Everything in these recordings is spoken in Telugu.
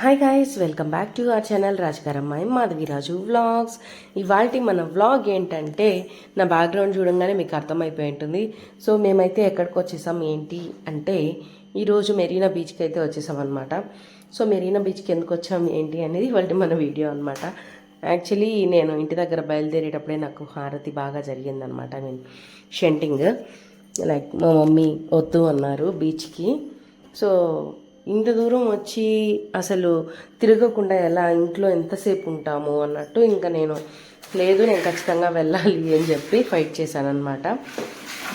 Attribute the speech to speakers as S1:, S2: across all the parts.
S1: Hi guys welcome back to our channel రాజగారమ్మాయి Madhaviraju vlogs ఇవాళ మన వ్లాగ్ ఏంటంటే నా బ్యాక్గ్రౌండ్ చూడంగానే మీకు అర్థమైపోయి ఉంటుంది. సో మేమైతే ఎక్కడికి వచ్చేసాం ఏంటి అంటే ఈరోజు మెరీనా బీచ్కి అయితే వచ్చేసాం అనమాట సో మెరీనా బీచ్కి ఎందుకు వచ్చాం ఏంటి అనేది ఇవాళ మన వీడియో అనమాట యాక్చువల్లీ నేను ఇంటి దగ్గర బయలుదేరేటప్పుడే నాకు హారతి బాగా జరిగిందనమాట ఐ మీన్ షెంటింగ్ లైక్ మా మమ్మీ వద్దు అన్నారు బీచ్కి సో ఇంత దూరం వచ్చి అసలు తిరగకుండా ఎలా ఇంట్లో ఎంతసేపు ఉంటాము అన్నట్టు ఇంకా నేను లేదు నేను ఖచ్చితంగా వెళ్ళాలి అని చెప్పి ఫైట్ చేశానమాట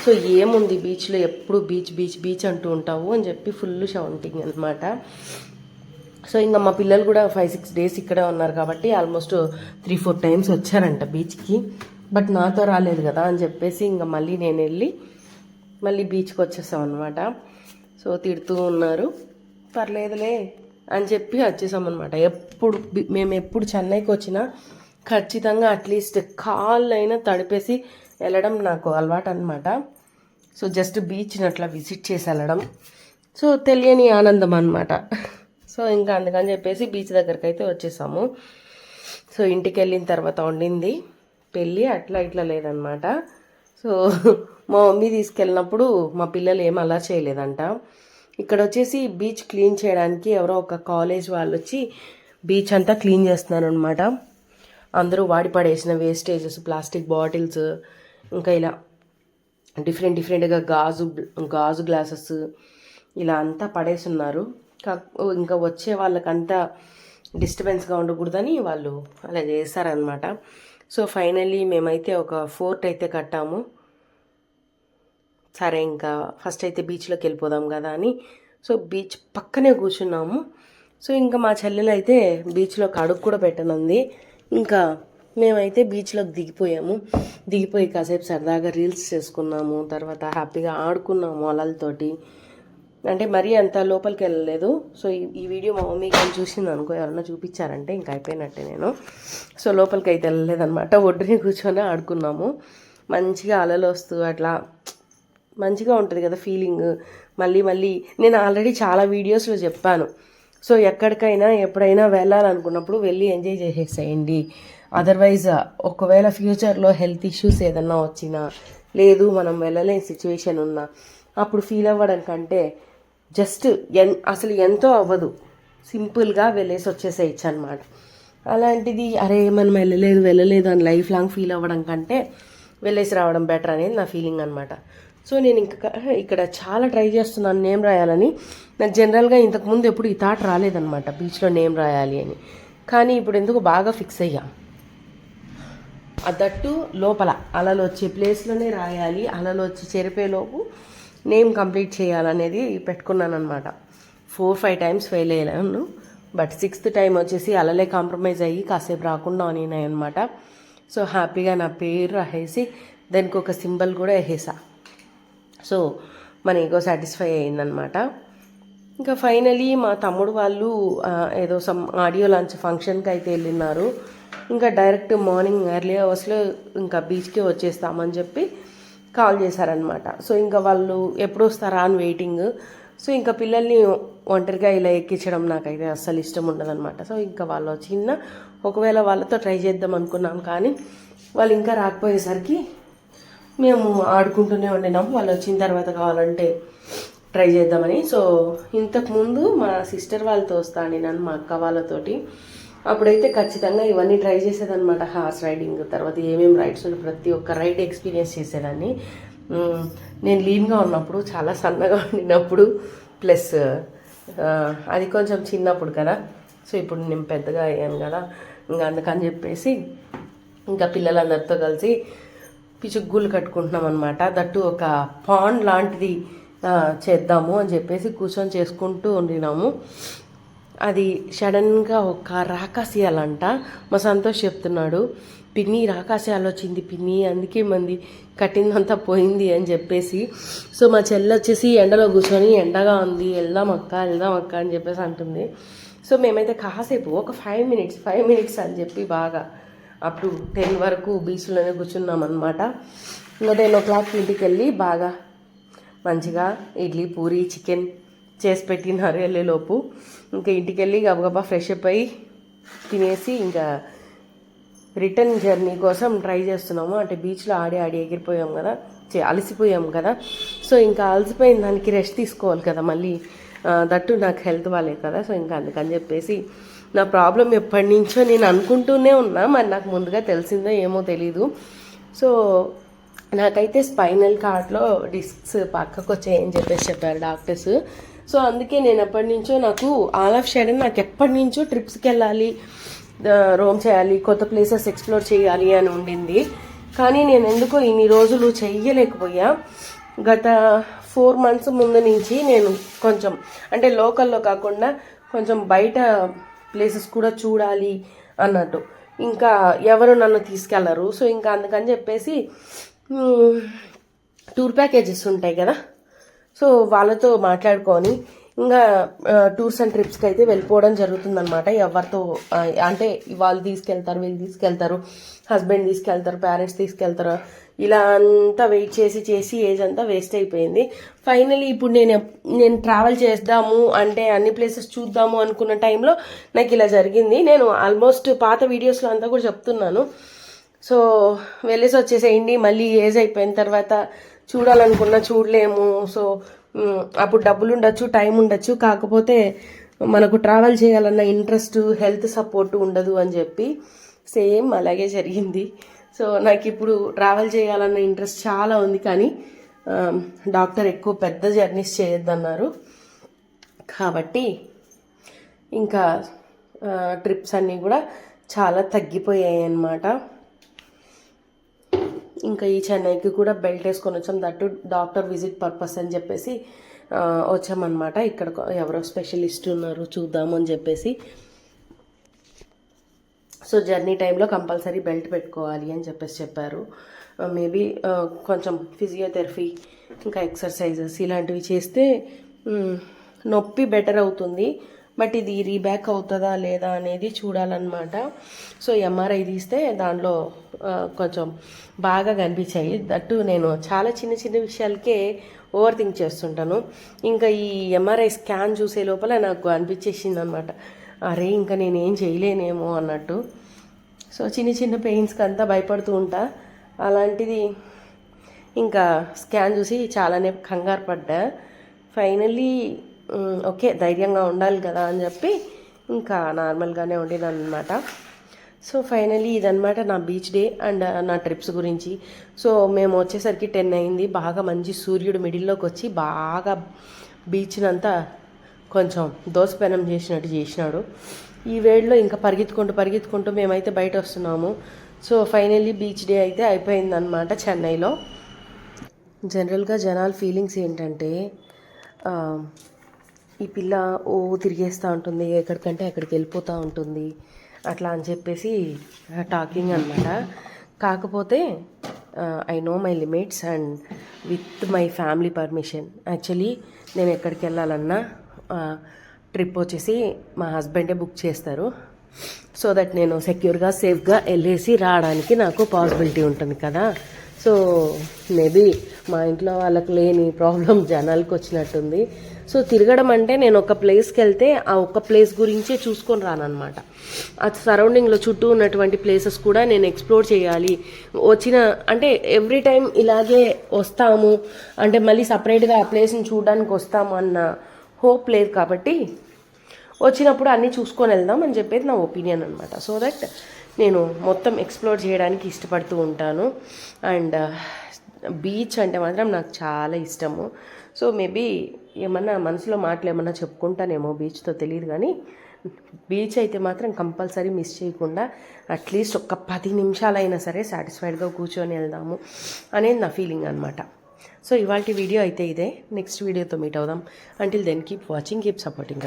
S1: సో ఏముంది బీచ్లో ఎప్పుడు బీచ్ బీచ్ బీచ్ అంటూ ఉంటావు అని చెప్పి ఫుల్ షౌంటింగ్ అనమాట సో ఇంకా మా పిల్లలు కూడా ఫైవ్ సిక్స్ డేస్ ఇక్కడే ఉన్నారు కాబట్టి ఆల్మోస్ట్ త్రీ ఫోర్ టైమ్స్ వచ్చారంట బీచ్కి బట్ నాతో రాలేదు కదా అని చెప్పేసి ఇంకా మళ్ళీ నేను వెళ్ళి మళ్ళీ బీచ్కి వచ్చేసాం అనమాట సో తిడుతూ ఉన్నారు. పర్లేదులే అని చెప్పి వచ్చేసామన్నమాట అనమాట ఎప్పుడు మేము ఎప్పుడు చెన్నైకి వచ్చినా ఖచ్చితంగా అట్లీస్ట్ కాళ్ళైనా తడిపేసి వెళ్ళడం నాకు అలవాటు అనమాట సో జస్ట్ బీచ్ని అట్లా విజిట్ చేసి వెళ్ళడం. సో తెలియని ఆనందం అనమాట సో ఇంకా అందుకని చెప్పేసి బీచ్ దగ్గరికి అయితే వచ్చేసాము. సో ఇంటికి వెళ్ళిన తర్వాత వండింది. పెళ్ళి అట్లా ఇట్లా లేదనమాట సో మా మమ్మీ తీసుకెళ్ళినప్పుడు మా పిల్లలు ఏం అలా చేయలేదంట. ఇక్కడ వచ్చేసి బీచ్ క్లీన్ చేయడానికి ఎవరో ఒక కాలేజ్ వాళ్ళు వచ్చి బీచ్ అంతా క్లీన్ చేస్తున్నారు అనమాట అందరూ వాడి పడేసిన వేస్టేజెస్ ప్లాస్టిక్ బాటిల్స్ ఇంకా ఇలా డిఫరెంట్ డిఫరెంట్గా గాజు గాజు గ్లాసెస్ ఇలా అంతా పడేసున్నారు. ఇంకా వచ్చే వాళ్ళకంతా డిస్టర్బెన్స్గా ఉండకూడదని వాళ్ళు అలా చేస్తారనమాట సో ఫైనల్లీ మేమైతే ఒక ఫోర్ట్ అయితే కట్టాము. సరే ఇంకా ఫస్ట్ అయితే బీచ్లోకి వెళ్ళిపోదాం కదా అని. సో బీచ్ పక్కనే కూర్చున్నాము. సో ఇంకా మా చెల్లెలు అయితే బీచ్లో అడుగు కూడా పెట్టనుంది. ఇంకా మేమైతే బీచ్లోకి దిగిపోయాము. దిగిపోయి కాసేపు సరదాగా రీల్స్ చేసుకున్నాము. తర్వాత హ్యాపీగా ఆడుకున్నాము అలలతోటి. అంటే మరీ అంత లోపలికి వెళ్ళలేదు. సో ఈ ఈ వీడియో మా మమ్మీ కానీ చూసింది అనుకో ఎవరన్నా చూపించారంటే ఇంకా అయిపోయినట్టే నేను. సో లోపలికి అయితే వెళ్ళలేదనమాట ఒడ్డుని కూర్చొని ఆడుకున్నాము. మంచిగా అలలు వస్తూ అట్లా మంచిగా ఉంటుంది కదా ఫీలింగ్ మళ్ళీ మళ్ళీ నేను ఆల్రెడీ చాలా వీడియోస్లో చెప్పాను. సో ఎక్కడికైనా ఎప్పుడైనా వెళ్ళాలనుకున్నప్పుడు వెళ్ళి ఎంజాయ్ చేసేసేయండి. అదర్వైజ్ ఒకవేళ ఫ్యూచర్లో హెల్త్ ఇష్యూస్ ఏదన్నా వచ్చినా లేదు మనం వెళ్ళలేని సిచ్యువేషన్ ఉన్నా అప్పుడు ఫీల్ అవ్వడం కంటే జస్ట్ ఎన్ అసలు ఎంతో అవ్వదు. సింపుల్గా వెళ్ళేసి వచ్చేసేయచ్చు అనమాట అలాంటిది అరే మనం వెళ్ళలేదు వెళ్ళలేదు అని లైఫ్ లాంగ్ ఫీల్ అవ్వడం కంటే వెళ్ళేసి రావడం బెటర్ అనేది నా ఫీలింగ్ అనమాట సో నేను ఇంకా ఇక్కడ చాలా ట్రై చేస్తున్నాను నేమ్ రాయాలని. నాకు జనరల్గా ఇంతకుముందు ఎప్పుడు ఈ థాట్ రాలేదనమాట బీచ్లో నేమ్ రాయాలి అని. కానీ ఇప్పుడు ఎందుకు బాగా ఫిక్స్ అయ్యా. అదట్టు లోపల అలలు వచ్చే ప్లేస్లోనే రాయాలి అలలు వచ్చి చెరిపేలోపు నేమ్ కంప్లీట్ చేయాలనేది పెట్టుకున్నాను అనమాట ఫోర్ ఫైవ్ టైమ్స్ ఫెయిల్ అయ్యాను. బట్ సిక్స్త్ టైం వచ్చేసి అలలే కాంప్రమైజ్ అయ్యి కాసేపు రాకుండా అనినాయి అనమాట సో హ్యాపీగా నా పేరు రాసేసి దానికి ఒక సింబల్ కూడా వేసేసా. సో మన ఈగో సాటిస్ఫై అయిందనమాట ఇంకా ఫైనలీ మా తమ్ముడు వాళ్ళు ఏదో సమ్ ఆడియో లాంచ్ ఫంక్షన్కి అయితే వెళ్ళినారు ఇంకా డైరెక్ట్ మార్నింగ్ ఎర్లీ అవర్స్లో ఇంకా బీచ్కి వచ్చేస్తామని చెప్పి కాల్ చేశారనమాట సో ఇంకా వాళ్ళు ఎప్పుడు వస్తారా అని వెయిటింగ్. సో ఇంకా పిల్లల్ని ఒంటరిగా ఇలా ఎక్కించడం నాకైతే అస్సలు ఇష్టం ఉండదనమాట సో ఇంకా వాళ్ళు చిన్న ఒకవేళ వాళ్ళతో ట్రై చేద్దాం అనుకున్నాం కానీ వాళ్ళు ఇంకా రాకపోయేసరికి మేము ఆడుకుంటూనే ఉండినాము వాళ్ళు వచ్చిన తర్వాత కావాలంటే ట్రై చేద్దామని. సో ఇంతకుముందు మా సిస్టర్ వాళ్ళతో వస్తాను నన్ను మా అక్క వాళ్ళతోటి. అప్పుడైతే ఖచ్చితంగా ఇవన్నీ ట్రై చేసేదనమాట హార్స్ రైడింగ్ తర్వాత ఏమేమి రైడ్స్ ప్రతి ఒక్క రైడ్ ఎక్స్పీరియన్స్ చేసేదాన్ని. నేను లీన్గా ఉన్నప్పుడు చాలా సన్నగా ఉండినప్పుడు ప్లస్ అది కొంచెం చిన్నప్పుడు కదా. సో ఇప్పుడు నేను పెద్దగా అయ్యాను కదా. ఇంకా అందుకని చెప్పేసి ఇంకా పిల్లలందరితో కలిసి పిచుగ్గులు కట్టుకుంటున్నాం అనమాట దట్టు ఒక పాండ్ లాంటిది చేద్దాము అని చెప్పేసి కూర్చొని చేసుకుంటూ ఉండినాము. అది సడన్గా ఒక రాకాసియాలంట మా సంతోష్ చెప్తున్నాడు పిన్ని రాకాశయాలు వచ్చింది పిన్ని అందుకే మంది కట్టిందంతా పోయింది అని చెప్పేసి. సో మా చెల్లి వచ్చేసి ఎండలో కూర్చొని ఎండగా ఉంది వెళ్దాం అక్క వెళ్దాం అక్క అని చెప్పేసి అంటుంది. సో మేమైతే కాసేపు ఒక ఫైవ్ మినిట్స్ ఫైవ్ మినిట్స్ అని చెప్పి బాగా అప్ టు టెన్ వరకు బీచ్లోనే కూర్చున్నాం అనమాట ఇంకా టెన్ ఓ క్లాక్ ఇంటికి వెళ్ళి బాగా మంచిగా ఇడ్లీ పూరి చికెన్ చేసి పెట్టినారు వెళ్ళేలోపు. ఇంకా ఇంటికి వెళ్ళి గబగబా ఫ్రెష్ అప్ అయ్యి తినేసి ఇంకా రిటర్న్ జర్నీ కోసం ట్రై చేస్తున్నాము. అంటే బీచ్లో ఆడి ఆడి ఎగిరిపోయాం కదా చే అలసిపోయాం కదా. సో ఇంకా అలసిపోయిన దానికి రెస్ట్ తీసుకోవాలి కదా మళ్ళీ. దట్టు నాకు హెల్త్ బాగాలేదు కదా సో ఇంకా అందుకని చెప్పేసి నా ప్రాబ్లం ఎప్పటి నుంచో నేను అనుకుంటూనే ఉన్నా మరి నాకు ముందుగా తెలిసిందో ఏమో తెలీదు. సో నాకైతే స్పైనల్ కార్డ్లో డిస్క్స్ పక్కకు వచ్చాయని చెప్పేసి చెప్పారు డాక్టర్స్. సో అందుకే నేను ఎప్పటి నుంచో నాకు ఆల్ ఆఫ్ షడన్ నాకు ఎప్పటి నుంచో ట్రిప్స్కి వెళ్ళాలి రోమ్ చేయాలి కొత్త ప్లేసెస్ ఎక్స్ప్లోర్ చేయాలి అని ఉండింది. కానీ నేను ఎందుకో ఇన్ని రోజులు చెయ్యలేకపోయా. గత ఫోర్ మంత్స్ ముందు నుంచి నేను కొంచెం అంటే లోకల్లో కాకుండా కొంచెం బయట ప్లేసెస్ కూడా చూడాలి అన్నట్టు. ఇంకా ఎవరు నన్ను తీసుకెళ్ళరు. సో ఇంకా అందుకని చెప్పేసి టూర్ ప్యాకేజెస్ ఉంటాయి కదా. సో వాళ్ళతో మాట్లాడుకొని ఇంకా టూర్స్ అండ్ ట్రిప్స్కి అయితే వెళ్ళిపోవడం జరుగుతుందనమాట ఎవరితో అంటే వాళ్ళు తీసుకెళ్తారు వీళ్ళు తీసుకెళ్తారు హస్బెండ్ తీసుకెళ్తారు పేరెంట్స్ తీసుకెళ్తారు. ఇలా అంతా వెయిట్ చేసి చేసి ఏజ్ అంతా వేస్ట్ అయిపోయింది. ఫైనలీ ఇప్పుడు నేను నేను ట్రావెల్ చేద్దాము అంటే అన్ని ప్లేసెస్ చూద్దాము అనుకున్న టైంలో నాకు ఇలా జరిగింది. నేను ఆల్మోస్ట్ పాత వీడియోస్లో అంతా కూడా చెప్తున్నాను. సో వెళ్ళేసి వచ్చేసేయండి. మళ్ళీ ఏజ్ అయిపోయిన తర్వాత చూడాలనుకున్నా చూడలేము. సో అప్పుడు డబ్బులు ఉండొచ్చు టైం ఉండొచ్చు. కాకపోతే మనకు ట్రావెల్ చేయాలన్న ఇంట్రెస్ట్ హెల్త్ సపోర్ట్ ఉండదు అని చెప్పి సేమ్ అలాగే జరిగింది. సో నాకు ఇప్పుడు ట్రావెల్ చేయాలన్న ఇంట్రెస్ట్ చాలా ఉంది కానీ డాక్టర్ ఎక్కువ పెద్ద జర్నీస్ చేయొద్దన్నారు. కాబట్టి ఇంకా ట్రిప్స్ అన్నీ కూడా చాలా తగ్గిపోయాయి అన్నమాట ఇంకా ఈ చెన్నైకి కూడా బెల్ట్ వేసుకొని వచ్చాం. దట్టు డాక్టర్ విజిట్ పర్పస్ అని చెప్పేసి వచ్చామన్నమాట. ఇక్కడ ఎవరో స్పెషలిస్ట్ ఉన్నారు చూద్దాము అని చెప్పేసి. సో జర్నీ టైంలో కంపల్సరీ బెల్ట్ పెట్టుకోవాలి అని చెప్పేసి చెప్పారు. Uh, మేబీ uh, కొంచెం ఫిజియోథెరపీ ఇంకా ఎక్సర్సైజెస్ ఇలాంటివి చేస్తే నొప్పి బెటర్ అవుతుంది. బట్ ఇది రీబ్యాక్ అవుతుందా లేదా అనేది చూడాలన్నమాట. సో ఎంఆర్ఐ తీస్తే దానిలో కొంచెం బాగా కనిపించాయి. దట్టు నేను చాలా చిన్న చిన్న విషయాలకే ఓవర్ థింక్ చేస్తుంటాను. ఇంకా ఈ ఎంఆర్ఐ స్కాన్ చూసే లోపల నాకు అనిపించేసింది అనమాట అరే ఇంకా నేనేం చేయలేనేమో అన్నట్టు. సో చిన్న చిన్న పెయిన్స్కి అంతా భయపడుతూ ఉంటా. అలాంటిది ఇంకా స్కాన్ చూసి చాలానే కంగారు పడ్డా. ఫైనల్లీ ఓకే ధైర్యంగా ఉండాలి కదా అని చెప్పి ఇంకా నార్మల్గానే ఉండినాను అనమాట సో ఫైనలీ ఇదనమాట నా బీచ్ డే అండ్ నా ట్రిప్స్ గురించి. సో మేము వచ్చేసరికి టెన్ అయింది. బాగా మంచి సూర్యుడు మిడిల్లోకి వచ్చి బాగా బీచ్నంతా కొంచెం దోసపెనం చేసినట్టు చేసినాడు. ఈ వేడిలో ఇంకా పరిగెత్తుకుంటూ పరిగెత్తుకుంటూ మేమైతే బయట వస్తున్నాము సో ఫైనల్లీ బీచ్ డే అయితే అయిపోయిందనమాట చెన్నైలో. జనరల్గా జనాల ఫీలింగ్స్ ఏంటంటే ఈ పిల్ల ఓ తిరిగేస్తూ ఉంటుంది ఎక్కడికంటే అక్కడికి వెళ్ళిపోతూ ఉంటుంది అట్లా అని చెప్పేసి టాకింగ్ అనమాట కాకపోతే I know my limits and with my family permission actually నేను ఎక్కడికి వెళ్ళాలన్నా ట్రిప్ వచ్చేసి మా హస్బెండే బుక్ చేస్తారు. సో దట్ నేను సెక్యూర్గా సేఫ్గా వెళ్ళేసి రావడానికి నాకు పాసిబిలిటీ ఉంటుంది కదా. సో మేబీ మా ఇంట్లో వాళ్ళకి లేని ప్రాబ్లం జనాలకు వచ్చినట్టుంది. సో తిరగడం అంటే నేను ఒక ప్లేస్కి వెళ్తే ఆ ఒక్క ప్లేస్ గురించే చూసుకొని రానమాట ఆ సరౌండింగ్లో చుట్టూ ఉన్నటువంటి ప్లేసెస్ కూడా నేను ఎక్స్ప్లోర్ చేయాలి. వచ్చిన అంటే ఎవ్రీ టైం ఇలాగే వస్తాము. అంటే మళ్ళీ సపరేట్గా ఆ ప్లేస్ని చూడడానికి వస్తాము అన్న హోప్ లేదు కాబట్టి వచ్చినప్పుడు అన్నీ చూసుకొని వెళ్దాం అని చెప్పేది నా ఒపీనియన్ అనమాట సో దట్ నేను మొత్తం ఎక్స్ప్లోర్ చేయడానికి ఇష్టపడుతూ ఉంటాను. అండ్ uh, బీచ్ అంటే మాత్రం నాకు చాలా ఇష్టము. సో మేబీ ఏమన్నా మనసులో మాటలు ఏమన్నా చెప్పుకుంటానేమో బీచ్తో తెలియదు కానీ బీచ్ అయితే మాత్రం కంపల్సరీ మిస్ చేయకుండా అట్లీస్ట్ ఒక పది నిమిషాలైనా సరే సాటిస్ఫైడ్గా కూర్చొని వెళ్దాము అనేది నా ఫీలింగ్ అనమాట సో ఇవాళ వీడియో అయితే ఇదే. నెక్స్ట్ వీడియోతో మీట్ అవుదాం. Until then keep watching keep supporting